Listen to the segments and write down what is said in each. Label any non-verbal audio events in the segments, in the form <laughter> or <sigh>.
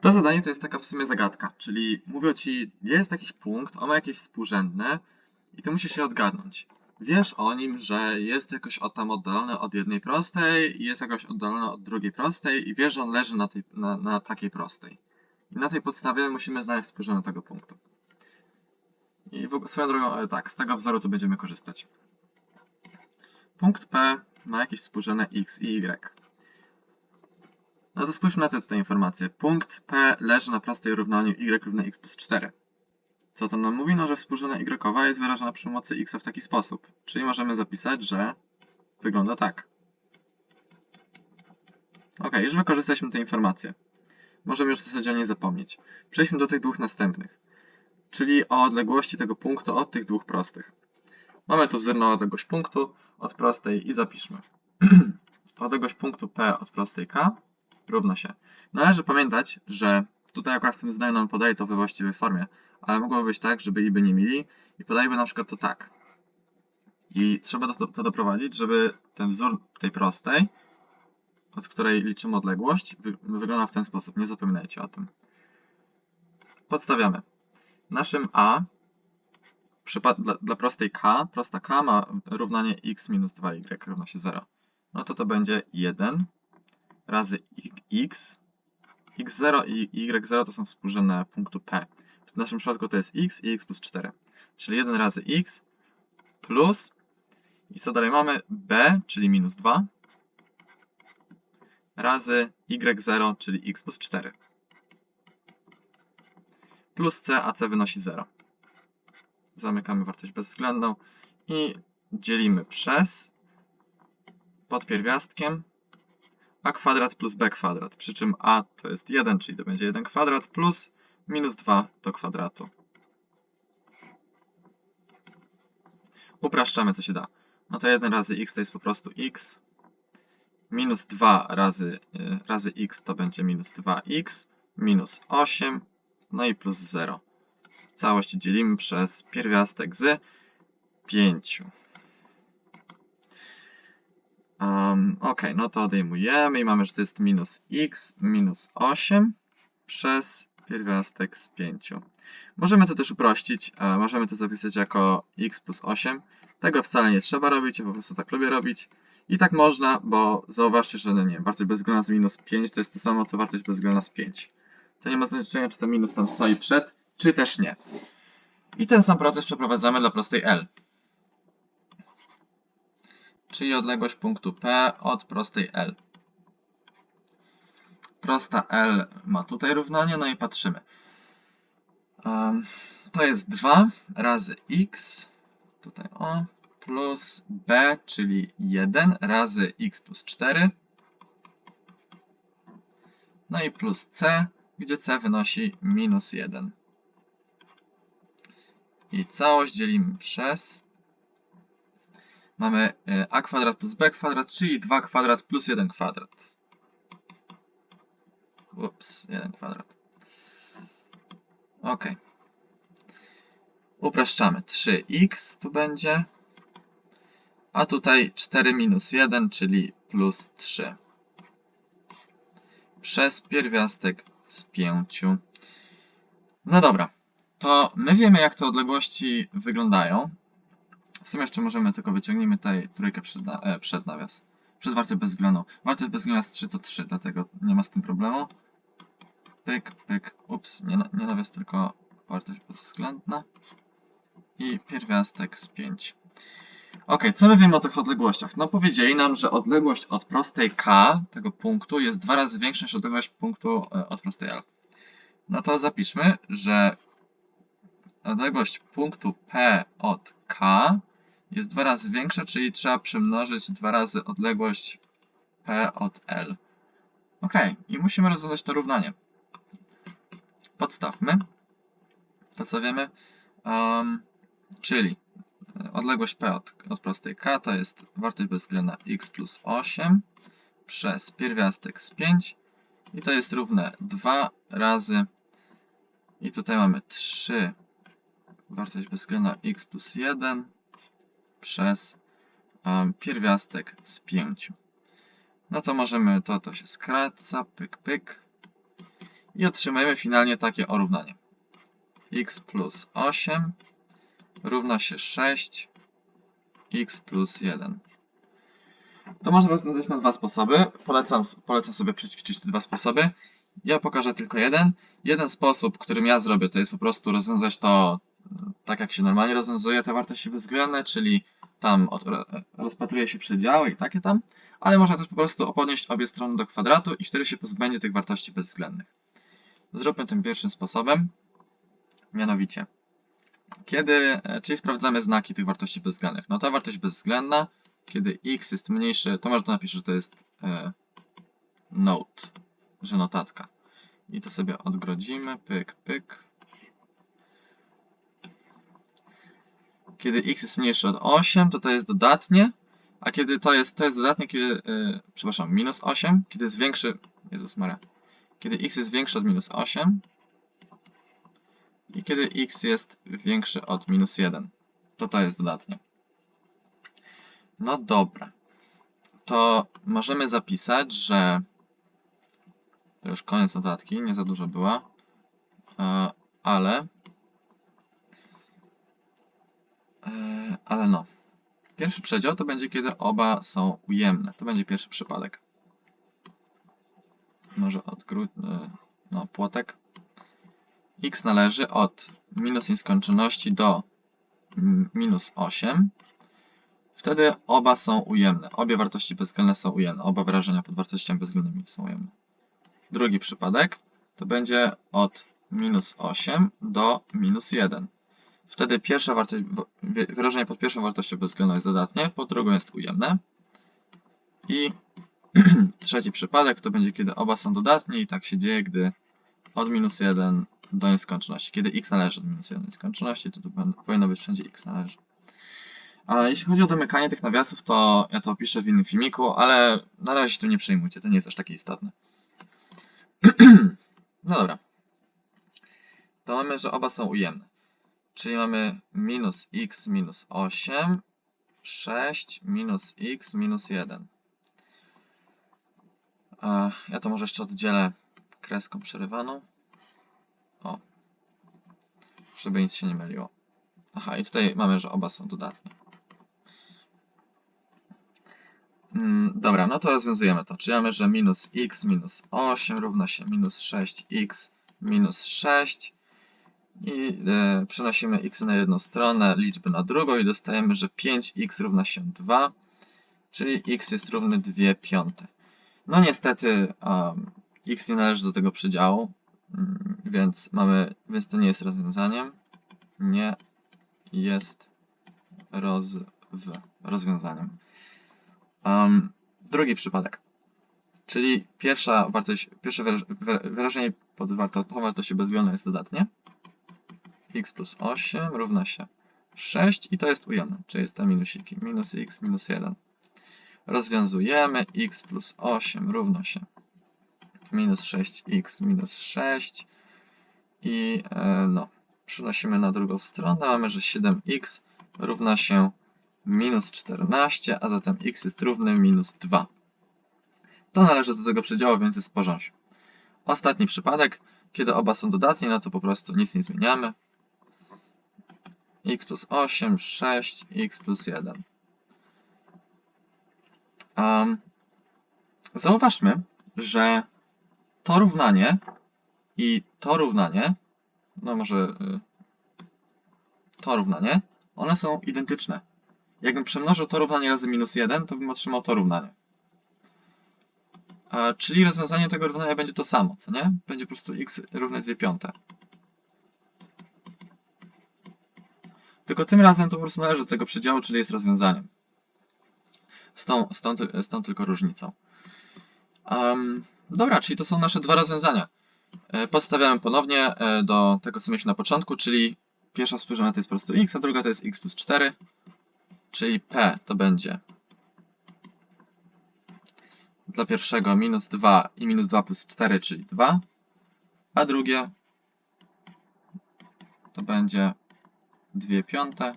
To zadanie to jest taka w sumie zagadka, czyli mówią ci, jest jakiś punkt, on ma jakieś współrzędne i ty musisz się odgadnąć. Wiesz o nim, że jest jakoś od tam oddalony od jednej prostej i jest jakoś oddalony od drugiej prostej i wiesz, że on leży na, tej, na, na takiej prostej. I na tej podstawie musimy znaleźć współrzędne tego punktu. I w, swoją drogą, e, tak, z tego wzoru tu będziemy korzystać. Punkt P ma jakieś współrzędne x i y. No to spójrzmy na te tutaj informacje. Punkt P leży na prostej równaniu y równa x plus 4. Co to nam mówi? No, że współrzędna y jest wyrażona przy pomocy x w taki sposób. Czyli możemy zapisać, że wygląda tak. Ok, już wykorzystaliśmy te informacje. Możemy już w zasadzie o niej zapomnieć. Przejdźmy do tych dwóch następnych. Czyli o odległości tego punktu od tych dwóch prostych. Mamy tu wzór na odległość punktu od prostej i zapiszmy. <clears throat> odległość punktu P od prostej K równa się. Należy pamiętać, że tutaj akurat w tym zdaniu nam podaje to we właściwej formie, ale mogłoby być tak, żeby i by nie mieli i podajmy na przykład to tak. I trzeba to, doprowadzić, żeby ten wzór tej prostej, od której liczymy odległość, wy, wygląda w ten sposób. Nie zapominajcie o tym. Podstawiamy. Naszym A dla, dla prostej K, prosta K ma równanie x minus 2y równa się 0. No to to będzie 1 razy x. x0 i y0 to są współrzędne punktu P. W naszym przypadku to jest x i x plus 4. Czyli 1 razy x plus i co dalej mamy? b, czyli minus 2 razy y0, czyli x plus 4 plus c, a c wynosi 0. Zamykamy wartość bezwzględną i dzielimy przez pod pierwiastkiem a kwadrat plus b kwadrat, przy czym a to jest 1, czyli to będzie 1 kwadrat plus minus 2 do kwadratu. Upraszczamy, co się da. No to 1 razy x to jest po prostu x. Minus 2 razy, y, razy x to będzie minus 2x. Minus 8. No i plus 0. Całość dzielimy przez pierwiastek z 5. Um, ok, no to odejmujemy i mamy, że to jest minus x minus 8 przez pierwiastek z 5. Możemy to też uprościć. E, możemy to zapisać jako x plus 8. Tego wcale nie trzeba robić, ja po prostu tak lubię robić. I tak można, bo zauważcie, że no nie, wartość bezwzględna z minus 5 to jest to samo, co wartość bezwzględna z 5. To nie ma znaczenia, czy to minus tam stoi przed, czy też nie. I ten sam proces przeprowadzamy dla prostej L. Czyli odległość punktu P od prostej L. Prosta L ma tutaj równanie, no i patrzymy. To jest 2 razy x, tutaj o, plus b, czyli 1 razy x plus 4. No i plus c, gdzie c wynosi minus 1. I całość dzielimy przez. Mamy e, a kwadrat plus b kwadrat, czyli 2 kwadrat plus 1 kwadrat. Ups, 1 kwadrat. Ok. Upraszczamy. 3x tu będzie. A tutaj 4 minus 1, czyli plus 3. Przez pierwiastek z 5. No dobra. To my wiemy, jak te odległości wyglądają. W sumie jeszcze możemy tylko wyciągnijmy tutaj trójkę przed, na, e, przed nawias. Przed wartość bezwzględną. Wartość bezwzględna z 3 to 3, dlatego nie ma z tym problemu. Pyk, pyk, ups, nie, nie nawias, tylko wartość bezwzględna. I pierwiastek z 5. Ok, co my wiemy o tych odległościach? No powiedzieli nam, że odległość od prostej K, tego punktu, jest dwa razy większa niż odległość punktu e, od prostej L. No to zapiszmy, że odległość punktu P od K jest dwa razy większa, czyli trzeba przemnożyć dwa razy odległość P od L. Ok, i musimy rozwiązać to równanie. Podstawmy to, co wiemy, um, czyli odległość P od, od prostej K to jest wartość bezwzględna x plus 8 przez pierwiastek z 5 i to jest równe 2 razy i tutaj mamy 3 wartość bezwzględna x plus 1 przez um, pierwiastek z 5. No to możemy, to, to się skraca, pyk, pyk. i otrzymujemy finalnie takie orównanie. x plus 8 równa się 6 x plus 1. To można rozwiązać na dwa sposoby. Polecam, polecam sobie przećwiczyć te dwa sposoby. Ja pokażę tylko jeden. Jeden sposób, którym ja zrobię, to jest po prostu rozwiązać to tak, jak się normalnie rozwiązuje te wartości bezwzględne, czyli tam od, rozpatruje się przedziały i takie tam, ale można też po prostu podnieść obie strony do kwadratu i wtedy się pozbędzie tych wartości bezwzględnych. Zróbmy tym pierwszym sposobem, mianowicie, kiedy, e, czyli sprawdzamy znaki tych wartości bezwzględnych. No ta wartość bezwzględna, kiedy x jest mniejszy, to może to napiszę, że to jest e, note, że notatka. I to sobie odgrodzimy, pyk, pyk. Kiedy x jest mniejszy od 8, to to jest dodatnie, a kiedy to jest, to jest dodatnie, kiedy, yy, przepraszam, minus 8, kiedy jest większy, Jezus Maria, kiedy x jest większy od minus 8 i kiedy x jest większy od minus 1, to to jest dodatnie. No dobra, to możemy zapisać, że to już koniec notatki, nie za dużo była, e, ale ale no. Pierwszy przedział to będzie, kiedy oba są ujemne. To będzie pierwszy przypadek. Może odgród... e, no, płotek. x należy od minus nieskończoności do minus 8. Wtedy oba są ujemne. Obie wartości bezwzględne są ujemne. Oba wyrażenia pod wartościami bezwzględnymi są ujemne. Drugi przypadek to będzie od minus 8 do minus 1. Wtedy pierwsza wartość, wyrażenie pod pierwszą wartością bezwzględną jest dodatnie, pod drugą jest ujemne. I <clears throat> trzeci przypadek to będzie, kiedy oba są dodatnie i tak się dzieje, gdy od minus 1 do nieskończoności. Kiedy x należy do minus 1 do nieskończoności, to tu powinno być wszędzie x należy. A jeśli chodzi o domykanie tych nawiasów, to ja to opiszę w innym filmiku, ale na razie się tu nie przejmujcie, to nie jest aż takie istotne. <clears throat> no dobra. To mamy, że oba są ujemne. Czyli mamy minus x minus 8, 6 minus x minus 1. A ja to może jeszcze oddzielę kreską przerywaną. O. Żeby nic się nie myliło. Aha, i tutaj mamy, że oba są dodatnie. Mm, dobra, no to rozwiązujemy to. Czyli mamy, że minus x minus 8 równa się minus 6x minus 6 i e, przenosimy x na jedną stronę, liczby na drugą i dostajemy, że 5x równa się 2, czyli x jest równy 2 piąte. No niestety um, x nie należy do tego przedziału, um, więc mamy, więc to nie jest rozwiązaniem. Nie jest roz, w, rozwiązaniem. Um, drugi przypadek. Czyli pierwsza wartość, pierwsze wyrażenie pod wartością wartości bezwzględną jest dodatnie x plus 8 równa się 6 i to jest ujemne, czyli te minusiki, minus x minus 1. Rozwiązujemy x plus 8 równa się minus 6x minus 6 i e, no, przenosimy na drugą stronę, mamy, że 7x równa się minus 14, a zatem x jest równy minus 2. To należy do tego przedziału, więc jest w porządku. Ostatni przypadek, kiedy oba są dodatnie, no to po prostu nic nie zmieniamy x plus 8, 6, x plus 1. Um, zauważmy, że to równanie i to równanie, no może y, to równanie, one są identyczne. Jakbym przemnożył to równanie razy minus 1, to bym otrzymał to równanie. A, czyli rozwiązanie tego równania będzie to samo, co nie? Będzie po prostu x równe 2 piąte. Tylko tym razem to po prostu należy do tego przedziału, czyli jest rozwiązaniem. Stąd, stąd, stąd tylko różnicą. Um, dobra, czyli to są nasze dwa rozwiązania. E, podstawiamy ponownie e, do tego, co mieliśmy na początku, czyli pierwsza współrzędna to jest po prostu x, a druga to jest x plus 4, czyli p to będzie dla pierwszego minus 2 i minus 2 plus 4, czyli 2, a drugie to będzie 2 piąte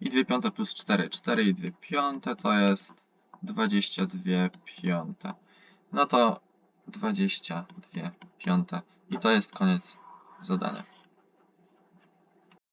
i 2 piąte plus 4. 4 i 2 piąte to jest 22 piąte. No to 22 piąte. I to jest koniec zadania.